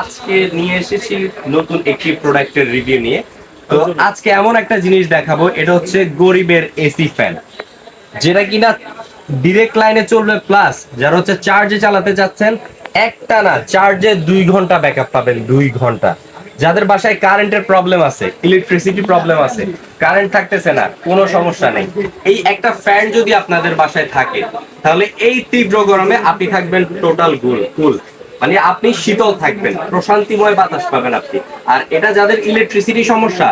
আজকে নিয়ে এসেছি নতুন একটি প্রোডাক্টের রিভিউ নিয়ে। তো আজকে এমন একটা জিনিস দেখাবো এটা হচ্ছে গরিবের এসি ফ্যান যেটা কিনা ডিরেক্ট লাইনে চলবে প্লাস যারা হচ্ছে চার্জে চালাতে চাচ্ছেন একটা না চার্জে দুই ঘণ্টা ব্যাকআপ পাবেন দুই ঘণ্টা। যাদের বাসায় কারেন্টের প্রবলেম আছে ইলেকট্রিসিটি প্রবলেম আছে কারেন্ট থাকতেছে না কোনো সমস্যা নেই। এই একটা ফ্যান যদি আপনাদের বাসায় থাকে তাহলে এই তীব্র গরমে আপনি থাকবেন টোটাল গুল কুল মানে আপনি শীতল থাকবেন, প্রশান্তিময় বাতাস পাবেন আপনি। আর এটা যাদের ইলেকট্রিসিটি সমস্যা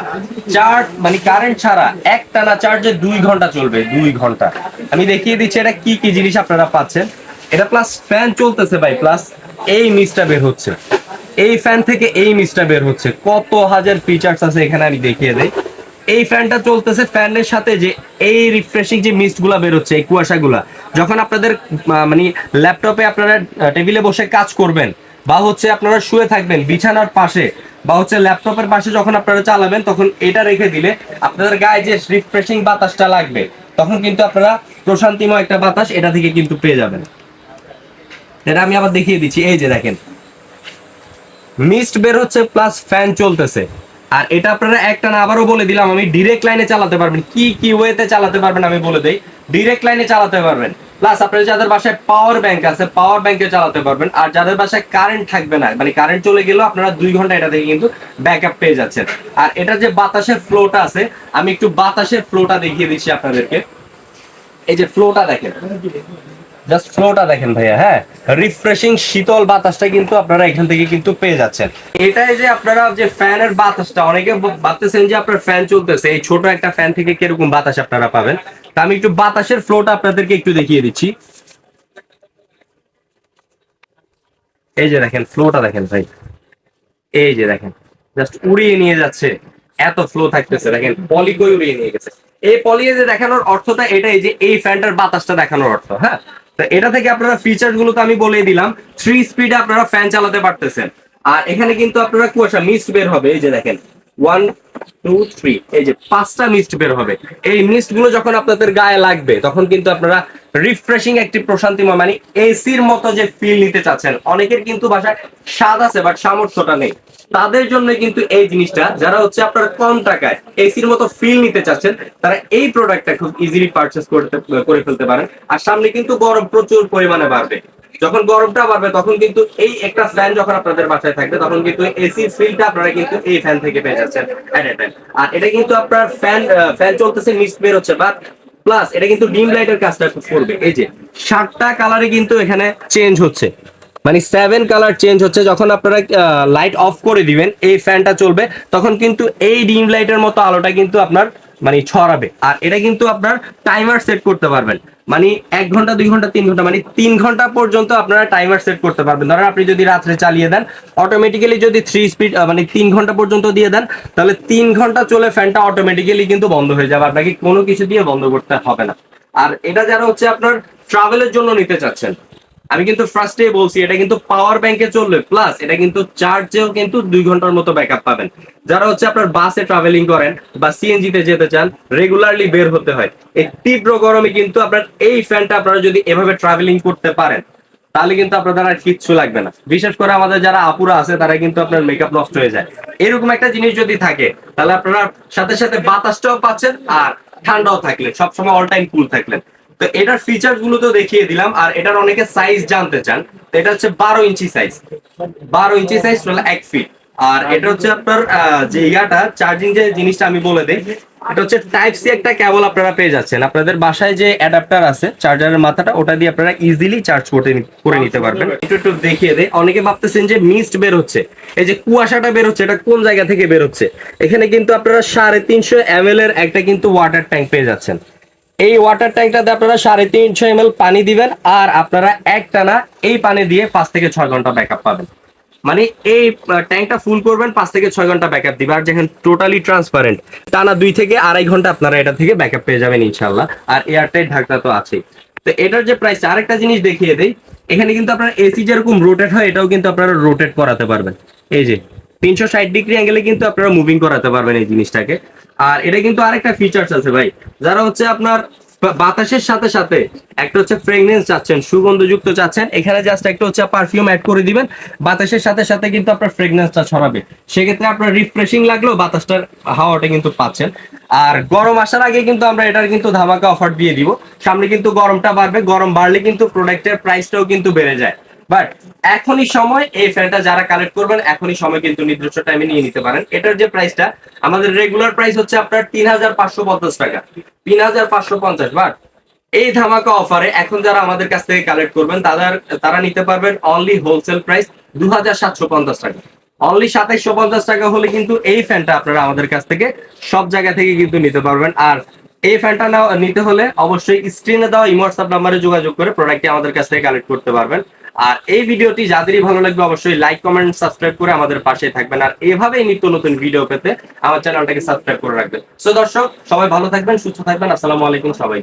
চার্জ মানে কারেন্ট ছাড়া একটানা চার্জে দুই ঘণ্টা চলবে, দুই ঘণ্টা। আমি দেখিয়ে দিচ্ছি এটা কি কি জিনিস আপনারা পাচ্ছেন। এটা প্লাস ফ্যান চলতেছে ভাই প্লাস এই মিসটা বের হচ্ছে। এই ফ্যান থেকে এই মিসটা বের হচ্ছে। কত হাজার ফিচার্স আছে এখানে আমি দেখিয়ে দেই। এই ফ্যানটা চলতেছে ফ্যানের সাথে যে এই রিফ্রেশিং যে মিস্টগুলা বেরোচ্ছে এই কুয়াশাগুলা যখন আপনাদের মানে ল্যাপটপে আপনারা টেবিলে বসে কাজ করবেন, বা হচ্ছে আপনারা শুয়ে থাকবেন বিছানার পাশে, বা হচ্ছে ল্যাপটপের পাশে যখন আপনারা চালাবেন, তখন এটা রেখে দিলে আপনাদের গায়ে যে রিফ্রেশিং বাতাসটা লাগবে, তখন কিন্তু আপনারা প্রশান্তিময় একটা বাতাস এটা থেকে কিন্তু পেয়ে যাবেন। এটা আমি আবার দেখিয়ে দিচ্ছি, এই যে দেখেন। মিস্ট বের হচ্ছে প্লাস ফ্যান চলতেছে। আর এটা আপনারা একটা না আবারও বলে দিলাম, আমি ডিরেক্ট লাইনে চালাতে পারবেন, কি কি ওয়েতে চালাতে পারবেন আমি বলে দেই। ডিরেক্ট লাইনে চালাতে পারবেন। প্লাস আপনার যাদের বাসায় পাওয়ার ব্যাংক আছে পাওয়ার ব্যাংকে চালাতে পারবেন। আর যাদের বাসায় কারেন্ট থাকবে না মানে কারেন্ট চলে গেলেও আপনারা দুই ঘণ্টা এটা থেকে কিন্তু ব্যাকআপ পেয়ে যাচ্ছেন। আর এটা যে বাতাসের ফ্লোটা আছে, আমি একটু বাতাসের ফ্লোটা দেখিয়ে দিচ্ছি আপনাদেরকে। এই যে ফ্লোটা দেখেন। জাস্ট ফ্লোটা দেখেন ভাইয়া হ্যাঁ? রিফ্রেশিং শীতল বাতাসটা কিন্তু আপনারা এখান থেকে কিন্তু পেয়ে যাচ্ছেন। এটাই যে আপনারা যে ফ্যানের বাতাসটা, অনেকে ভাবতেছেন যে আপনার ফ্যান চলতেছে, এই ছোট একটা ফ্যান থেকে কীরকম বাতাস আপনারা পাবেন? তা আমি একটু বাতাসের ফ্লোটা আপনাদেরকে একটু দেখিয়ে দিচ্ছি। এই যে দেখেন ফ্লোটা দেখেন ভাই। এই যে দেখেন জাস্ট উড়িয়ে নিয়ে যাচ্ছে। এত ফ্লো থাকতেছে, দেখেন পলি কই উড়িয়ে নিয়ে গেছে। এই পলি যে দেখানোর অর্থটা এটাই যে এই ফ্যানটার বাতাসটা দেখানোর অর্থ হ্যাঁ? তো এটা থেকে আপনারা ফিচারগুলো তো আমি বলে দিলাম। থ্রি স্পিডে আপনারা ফ্যান চালাতে পারতেছেন। আর এখানে কিন্তু আপনারা কুয়াশা মিস্ট বের হবে, এই যে দেখেন। ওয়ান টু থ্রি এই যে পাঁচটা মিস্ট বের হবে। এই মিস্টগুলো যখন আপনাদের গায়ে লাগবে, তখন কিন্তু আপনারা রিফ্রেশিং একটি প্রশান্তিময় মানে এসির মতো যে ফিল নিতে চাচ্ছেন। অনেকের কিন্তু বাসায় স্বাদ আছে বাট সামর্থ্যটা নেই। তাদের জন্য কিন্তু এই জিনিসটা, যারা হচ্ছে আপনার কম টাকায় এসির মতো ফিল নিতে চাচ্ছেন, তারা এই প্রোডাক্টটা খুব ইজিলি পারচেস করতে, করে ফেলতে পারেন। আর সামনে কিন্তু গরম প্রচুর পরিমাণে বাড়বে। যখন গরমটা বাড়বে, তখন কিন্তু এই একটা ফ্যান যখন আপনাদের বাসায় থাকবে, তখন কিন্তু এসি ফিলটা আপনারা কিন্তু এই ফ্যান থেকে পেয়ে যাচ্ছেন আর এটা কিন্তু আপনার ফ্যান ফ্যান চলতেছে মিস্ট বের হচ্ছে বাট প্লাস এটা কিন্তু ডিম লাইটের কাজটা করবে। এই যে, সাতটা কালারে কিন্তু এখানে চেঞ্জ হচ্ছে। মানে সেভেন কালার চেঞ্জ হচ্ছে, যখন আপনারা লাইট অফ করে দিবেন, এই ফ্যানটা চলবে, তখন কিন্তু এই ডিম লাইটের মতো আলোটা কিন্তু আপনার মানে ছড়াবে। আর এটা কিন্তু আপনার টাইমার সেট করতে পারবেন। মানে এক ঘণ্টা, দুই ঘণ্টা, তিন ঘণ্টা মানে তিন ঘণ্টা পর্যন্ত আপনারা টাইমার সেট করতে পারবেন। ধরেন আপনি যদি রাত্রে চালিয়ে দেন অটোমেটিক্যালি যদি থ্রি স্পিড মানে তিন ঘণ্টা পর্যন্ত দিয়ে দেন, তাহলে তিন ঘণ্টা চলে ফ্যানটা অটোমেটিক্যালি কিন্তু বন্ধ হয়ে যাবে। আপনাকে কোনো কিছু দিয়ে বন্ধ করতে হবে না। আর এটা যারা হচ্ছে আপনার ট্রাভেলের জন্য নিতে চাচ্ছেন আমি কিন্তু ফার্স্টে বলছি, এটা কিন্তু পাওয়ার ব্যাংকে চলবে প্লাস এটা কিন্তু চার্জেও কিন্তু দুই ঘণ্টার মতো ব্যাকআপ পাবেন। যারা হচ্ছে আপনার বাসে ট্রাভেলিং করেন বা সিএনজি তে যেতে চান রেগুলারলি বের হতে হয়। এই তীব্র গরমে কিন্তু আপনার এই ফ্যানটা আপনারা যদি এভাবে ট্রাভেলিং করতে পারেন, তাহলে কিন্তু আপনাদের আর কিচ্ছু লাগবে না। বিশেষ করে আমাদের যারা আপুরা আছে, তারা কিন্তু আপনার মেকআপ নষ্ট হয়ে যায়। এরকম একটা জিনিস যদি থাকে, তাহলে আপনারা সাথে সাথে বাতাসটাও পাচ্ছেন আর ঠান্ডাও থাকলেন সবসময় অল টাইম কুল থাকলেন। তো এটার ফিচারগুলো তো দেখিয়ে দিলাম, আর এটার অনেকে সাইজ জানতে চান। এটা হচ্ছে বারো ইঞ্চি সাইজ বারো ইঞ্চি সাইজ এক ফিট আর এটা হচ্ছে আপনার যে ইয়াটা চার্জিং যে জিনিসটা আমি বলে দিই, এটা হচ্ছে টাইপ সি একটা কেবল আপনারা পেয়ে যাচ্ছেন। আপনাদের বাসায় যে অ্যাডাপ্টার আছে চার্জারের মাথাটা, ওটা দিয়ে আপনারা ইজিলি চার্জ করতে করে নিতে পারবেন। একটু একটু দেখিয়ে দেয় অনেকে ভাবতেছেন যে মিস্ট বের হচ্ছে। এই যে কুয়াশাটা বের হচ্ছে, এটা কোন জায়গা থেকে বের হচ্ছে? এখানে কিন্তু আপনারা সাড়ে তিনশো এম এর একটা কিন্তু ওয়াটার ট্যাঙ্ক পেয়ে যাচ্ছেন। এই ওয়াটার ট্যাঙ্কটাতে আপনারা সাড়ে তিনশো এম পানি দিবেন, আর আপনারা একটানা এই পানি দিয়ে পাঁচ থেকে ছয় ঘণ্টা ব্যাকআপ পাবেন। মানে এই ট্যাঙ্কটা ফুল করবেন, পাঁচ থেকে ছয় ঘণ্টা ব্যাকআপ দিবে। আর যেখানে টোটালি ট্রান্সপারেন্ট টানা দুই থেকে আড়াই ঘণ্টা আপনারা এটা থেকে ব্যাকআপ পেয়ে যাবেন ইনশাল্লাহ আর এয়ারটাইট ঢাকনা তো আছেই। তো এটার যে প্রাইস আরেকটা জিনিস দেখিয়ে দেই। এখানে কিন্তু আপনার এসি যেরকম রোটেট হয়, এটাও কিন্তু আপনারা রোটেট করাতে পারবেন। এই যে তিনশো ষাট ডিগ্রি অ্যাঙ্গেলে কিন্তু আপনারা মুভিং করাতে পারবেন এই জিনিসটাকে। আর এটা কিন্তু আরেকটা ফিচার্স আছে ভাই। যারা হচ্ছে আপনার বাতাসের সাথে সাথে একটা হচ্ছে ফ্রেগনেন্স চাচ্ছেন, সুগন্ধযুক্ত চাচ্ছেন, এখানে জাস্ট একটা হচ্ছে পারফিউম অ্যাড করে দিবেন। বাতাসের সাথে সাথে কিন্তু আপনার ফ্রেগনেন্সটা ছড়াবে। সেক্ষেত্রে আপনার রিফ্রেশিং লাগলেও বাতাসটার হাওয়াটা কিন্তু পাচ্ছেন। আর গরম আসার আগে কিন্তু আমরা এটার কিন্তু ধামাকা অফার দিয়ে দিব। সামনে কিন্তু গরমটা বাড়বে। গরম বাড়লে কিন্তু প্রোডাক্টের প্রাইসটাও কিন্তু বেড়ে যায়। বাট এখনই সময় এই ফ্যানটা যারা কালেক্ট করবেন, এখনই সময় কিন্তু নির্দিষ্ট টাইমে নিয়ে নিতে পারেন। এটার যে প্রাইসটা আমাদের রেগুলার প্রাইস হচ্ছে আপনার তিন হাজার পাঁচশো পঞ্চাশ টাকা। তিন হাজার পাঁচশো পঞ্চাশ, বাট এই ধামাকা অফারে এখন যারা আমাদের কাছ থেকে কালেক্ট করবেন, তাদের, তারা নিতে পারবেন অনলি হোলসেল প্রাইস দু হাজার সাতশো পঞ্চাশ টাকা। অনলি সাতাইশশো পঞ্চাশ টাকা হলে কিন্তু এই ফ্যানটা আপনারা আমাদের কাছ থেকে সব জায়গা থেকে কিন্তু নিতে পারবেন। আর এই ফ্যানটা নিতে হলে অবশ্যই স্ক্রিনে দেওয়া ইমোয়াটসঅ্যাপ নাম্বারে যোগাযোগ করে প্রোডাক্টটি আমাদের কাছ থেকে কালেক্ট করতে পারবেন। আর এই ভিডিওটি যাদেরই ভালো লাগবে অবশ্যই লাইক কমেন্ট সাবস্ক্রাইব করে আমাদের পাশে থাকবেন। আর এভাবেই নিত্য নতুন ভিডিও পেতে আমার চ্যানেলটাকে সাবস্ক্রাইব করে রাখবেন। সো দর্শক, সবাই ভালো থাকবেন, সুস্থ থাকবেন। আসসালামু আলাইকুম সবাই